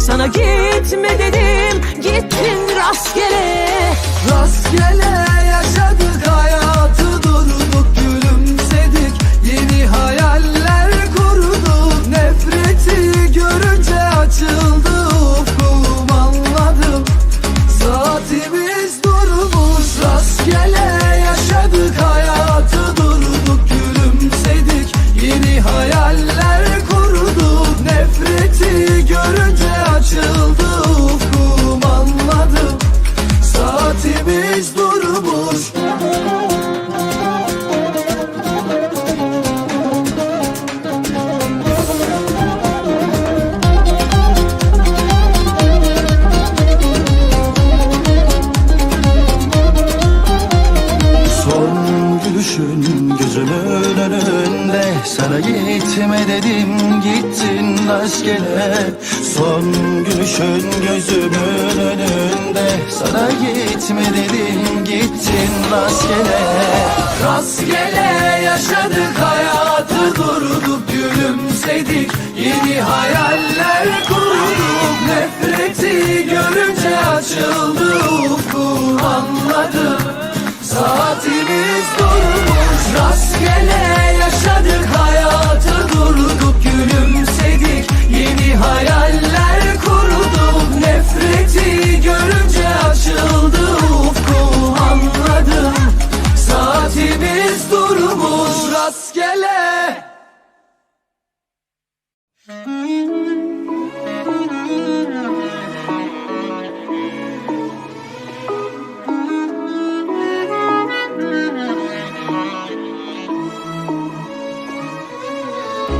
Sana gitme dedim gittin rastgele. Rastgele yaşadık hayatı gittin rastgele Son gülüşün gözümün önünde. Sana gitme dedim gittin rastgele. Rastgele yaşadık hayatı durduk gülümsedik. Yeni hayaller kurduk nefreti görünce açıldı ufkum anladım Saatimiz durmuş. Rastgele Yeni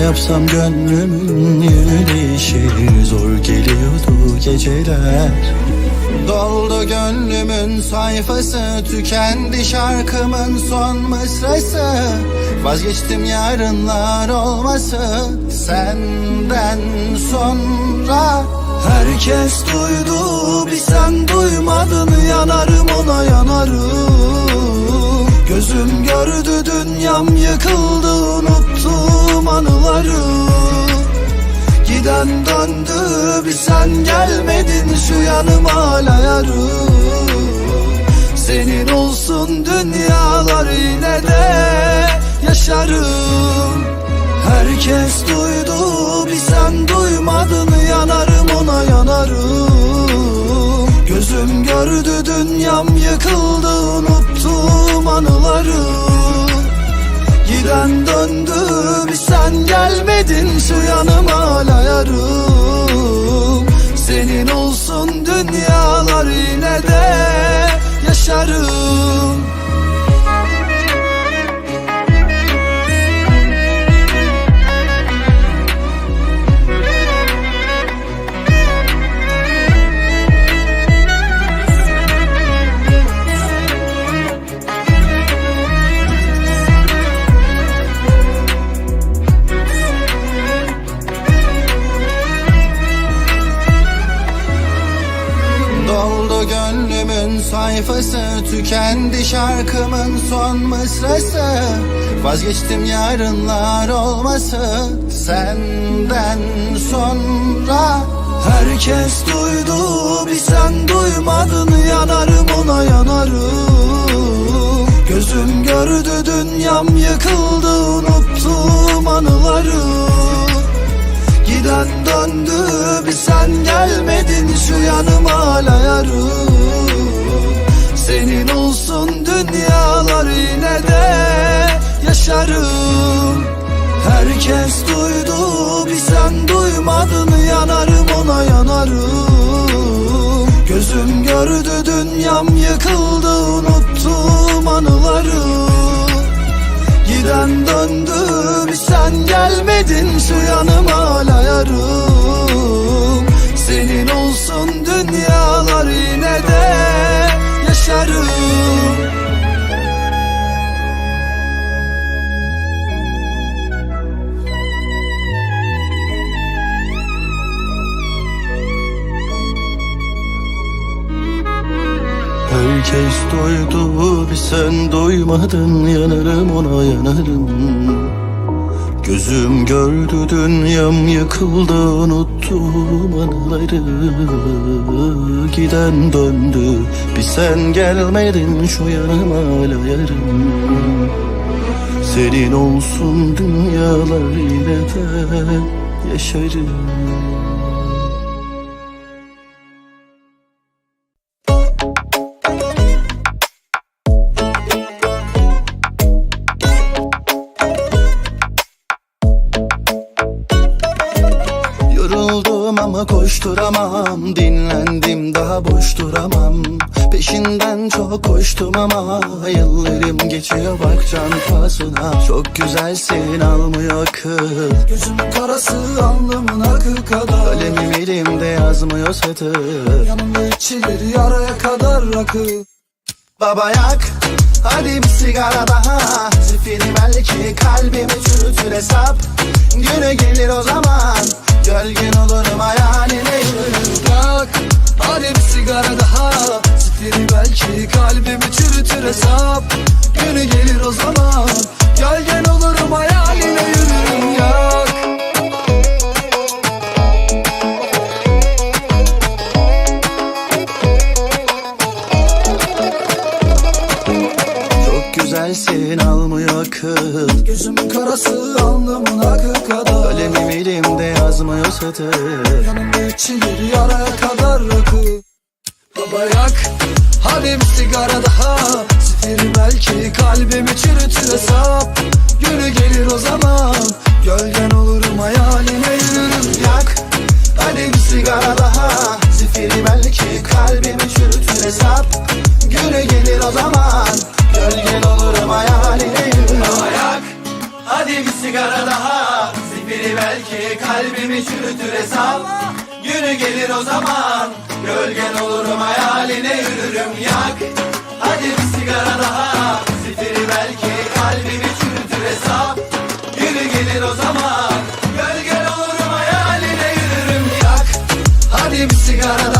yapsam gönlümün yönü değişir. Zor geliyordu geceler. Doldu gönlümün sayfası Tükendi şarkımın son mısrası. Vazgeçtim yarınlar olması Senden sonra. Herkes duydu bir sen duymadın Yanarım ona yanarım. Gözüm gördü dünyam yıkıldı Unuttum anıları Giden döndü bir sen gelmedin Şu yanım hala Senin olsun dünyalar yine de yaşarım. Herkes duydu bir sen duymadın Yanarım ona yanarım. Gözüm gördü dünyam yıkıldı Unuttum anıları Giden döndü bir sen gelmedin Şu yanım sayfası Tükendi şarkımın son mısrası. Vazgeçtim yarınlar olması Senden sonra. Herkes duydu bir sen duymadın Yanarım ona yanarım. Gözüm gördü dünyam yıkıldı Unuttum anıları. Giden döndü bir sen gelmedin Şu yanım Giden döndü bir sen gelmedin şu yanıma hala yarım. Senin olsun dünyalar yine de yaşarım Herkes doydu bir sen doymadın yanarım ona yanarım. Gözüm gördü dünyam yıkıldı unuttum anıları. Giden döndü bir sen gelmedin şu yanıma hala yarım. Senin olsun dünyalar yine de yaşarım Yoruldum ama koşturamam. Dinlendim daha boş duramam. Peşinden çok koştum ama Yıllarım geçiyor. Bak can pahasına Çok güzelsin almıyor akıl Gözüm karası alnımın akı kadar. Kalemim elimde yazmıyor satır. Yanımda içilir yaraya kadar rakı. Baba yak Hadi bir sigara daha. Zifiri belki kalbimi çürütür hesap. Günü gelir o zaman Gölgen olurum hayaline Yak hadi sigara daha. Zifiri belki kalbimi çürütür hesap. Günü gelir o zaman İçilir yaraya kadar rakı. Baba yak hadi bir sigara daha. Zifiri belki kalbimi çürütür hesap. Günü gelir o zaman Gölgen olurum hayaline yürürüm. Yak Hadi bir sigara daha. Zifiri belki kalbimi çürütür hesap. Günü gelir o zaman Gölgen olurum hayaline yürürüm. Yak Hadi bir sigara daha. Zifiri belki kalbimi çürütür hesap Günü gelir o zaman. Gölgen olurum hayaline yürürüm Yak. Hadi bir sigara daha. Zifiri belki kalbimi çürütür hesap. Günü gelir o zaman. Gölgen olurum hayaline yürürüm Yak. Hadi bir sigara daha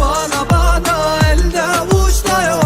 bana bana Elde avuçta yok